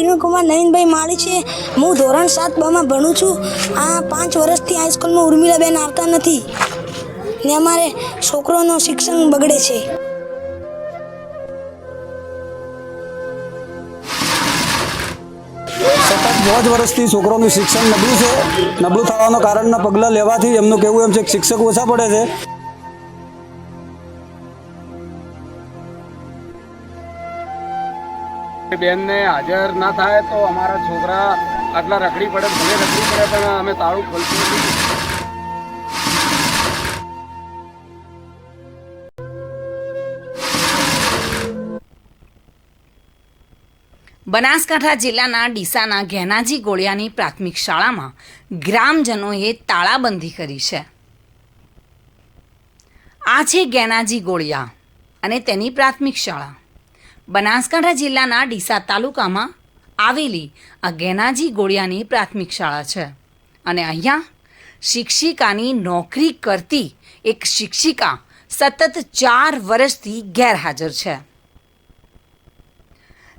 કિરણકુમાર નવીનભાઈ માળી છે. હું ધોરણ સાત બમાં ભણું છું. આ પાંચ વર્ષથી હાઈસ્કૂલમાં ઉર્મિલાબેન આવતા નથી. ને અમારે છોકરોનું શિક્ષણ બગડે છે. સતત જ વર્ષથી છોકરોનું શિક્ષણ નબળું છે. નબળું થવાના કારણના પગલાં લેવાથી એમનું કહેવું એમ છે કે શિક્ષક ઓછા પડે છે. બેનને હાજર ના થાય તો અમારા છોકરા આટલા રખડી પડે, ભલે રખડી પડે, પણ અમે તાળું ખોલતું નથી. બનાસકાંઠા જિલ્લાના ડીસાના ઘેનાજી ગોળિયાની પ્રાથમિક શાળામાં ગ્રામજનોએ તાળાબંધી કરી છે. આ છે ગેનાજી ગોળિયા અને તેની પ્રાથમિક શાળા. બનાસકાંઠા જિલ્લાના ડીસા તાલુકામાં આવેલી આ ગેનાજી ગોળિયાની પ્રાથમિક શાળા છે. અને અહીંયા શિક્ષિકાની નોકરી કરતી એક શિક્ષિકા સતત ચાર વર્ષથી ગેરહાજર છે.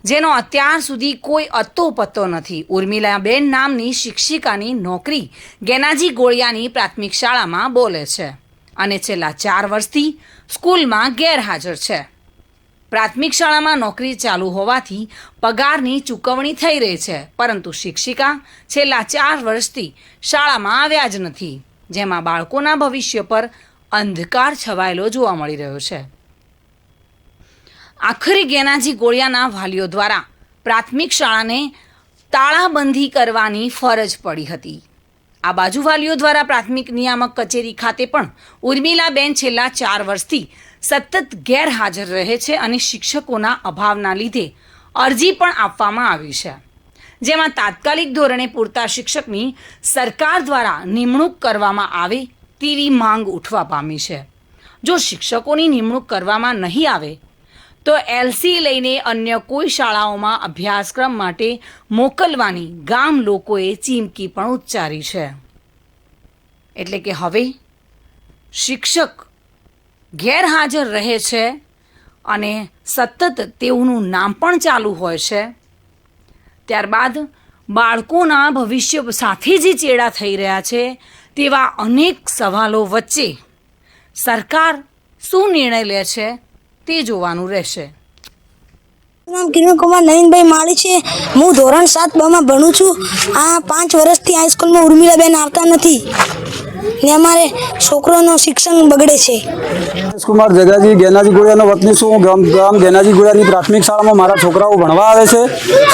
જેનો અત્યાર સુધી કોઈ અતો પત્તો નથી. ઉર્મિલાબેન નામની શિક્ષિકાની નોકરી ગેનાજી ગોળિયાની પ્રાથમિક શાળામાં બોલે છે અને છેલ્લા ચાર વર્ષથી સ્કૂલમાં ગેરહાજર છે. પ્રાથમિક શાળામાં નોકરી ચાલુ હોવાથી પગારની ચૂકવણી થઈ રહી છે. પરંતુ શિક્ષિકા છેલ્લા ચાર વર્ષથી શાળામાં આવ્યા જ નથી, જેમાં બાળકોના ભવિષ્ય પર અંધકાર છવાયેલો જોવા મળી રહ્યો છે. આખરે ગેનાજી ગોળિયાના વાલીઓ દ્વારા પ્રાથમિક શાળાને તાળાબંધી કરવાની ફરજ પડી હતી. આ બાજુ વાલીઓ દ્વારા પ્રાથમિક નિયામક કચેરી ખાતે પણ ઉર્મિલાબેન છેલ્લા ચાર વર્ષથી સતત ગેરહાજર રહે છે અને શિક્ષકોના અભાવના લીધે અરજી પણ આપવામાં આવી છે. જેમાં તાત્કાલિક ધોરણે પૂરતા શિક્ષકની સરકાર દ્વારા નિમણૂક કરવામાં આવે તેવી માંગ ઉઠવા પામી છે. જો શિક્ષકોની નિમણૂક કરવામાં નહીં આવે તો એલસી લઈને અન્ય કોઈ શાળાઓમાં અભ્યાસક્રમ માટે મોકલવાની ગામ લોકોએ ચીમકી પણ ઉચ્ચારી છે. એટલે કે હવે શિક્ષક ગેરહાજર રહે છે અને સતત તેઓનું નામ પણ ચાલુ હોય છે. ત્યારબાદ બાળકોના ભવિષ્ય સાથે જે ચેડા થઈ રહ્યા છે તેવા અનેક સવાલો વચ્ચે સરકાર શું નિર્ણય લે છે તે જોવાનું રહેશે. નામ કિરણકુમાર, નવીનભાઈ માળી છે. હું ધોરણ સાત બમાં ભણું છું. આ પાંચ વર્ષથી હાઈસ્કૂલમાં ઉર્મિલાબેન આવતા નથી. ને અમારે છોકરોનું શિક્ષણ બગડે છે. કુમાર જગાજી ગેનાજી ગોળિયાનો વતની છું. હું ગામ ગામ ગેનાજી ગોળિયાની પ્રાથમિક શાળામાં મારા છોકરાઓ ભણવા આવે છે.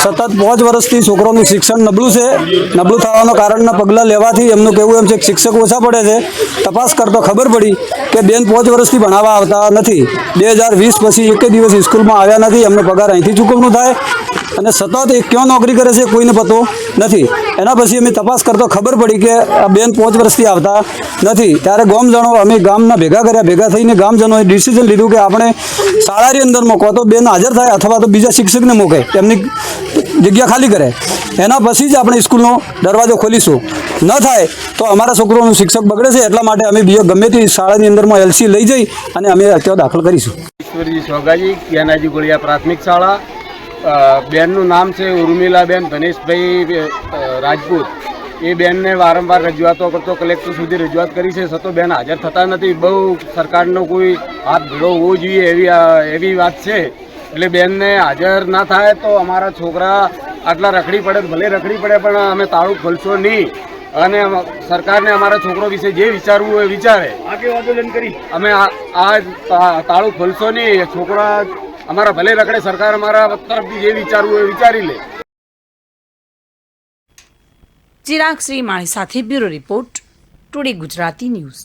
સતત પાંચ વર્ષથી છોકરોનું શિક્ષણ નબળું છે. નબળું થવાના કારણના પગલાં લેવાથી એમનું કહેવું એમ છે કે શિક્ષક ઓછા પડે છે. તપાસ કરતો ખબર પડી કે બેન પાંચ વર્ષથી ભણાવવા આવતા નથી. બે હજાર વીસ પછી એક દિવસ સ્કૂલમાં આવ્યા નથી. એમનો પગાર અહીંથી ચૂકવણું થાય. અને સતત એ ક્યાં નોકરી કરે છે. કોઈને પતો નથી. એના પછી અમે તપાસ કરતો ખબર પડી કે આ બેન પાંચ વર્ષથી આવતા નથી. ત્યારે ગામજનો અમે ગામના ભેગા કર્યા, ભેગા થઈને ગામજનોએ ડિસિઝન લીધું કે આપણે શાળાની અંદર મૂકો તો બેન હાજર થાય અથવા તો બીજા શિક્ષકને મૂકે, એમની જગ્યા ખાલી કરે. એના પછી જ આપણે સ્કૂલનો દરવાજો ખોલીશું. ન થાય તો અમારા છોકરોનું શિક્ષક બગડે છે, એટલા માટે અમે બીજો ગમે તે શાળાની અંદરમાં એલસી લઈ જઈ અને અમે અત્યારે દાખલ કરીશું. ઈશ્વરજી સોગાજી ગોળિયા પ્રાથમિક શાળા. બેનનું નામ છે ઉર્મિલાબેન ધનેશભાઈ રાજપૂત. એ બેનને વારંવાર રજૂઆતો કરતો કલેક્ટર સુધી રજૂઆત કરી છે. છતાં બેન હાજર થતા નથી. બહુ સરકારનો કોઈ હાથ ભેળો હોવો જોઈએ એવી એવી વાત છે. એટલે બેનને હાજર ના થાય તો અમારા છોકરા આટલા રખડી પડે ભલે રખડી પડે પણ અમે તાળું ખોલશો નહીં. અને સરકારને અમારા છોકરો વિશે જે વિચારવું હોય વિચારે. અમે આ તાળું ખોલશો નહીં. છોકરા અમારા ભલે રખડે, સરકાર અમારા તરફથી જે વિચારવું એ વિચારી લે. ચિરાગ શ્રી માળી સાથે bureau report, today Gujarati news.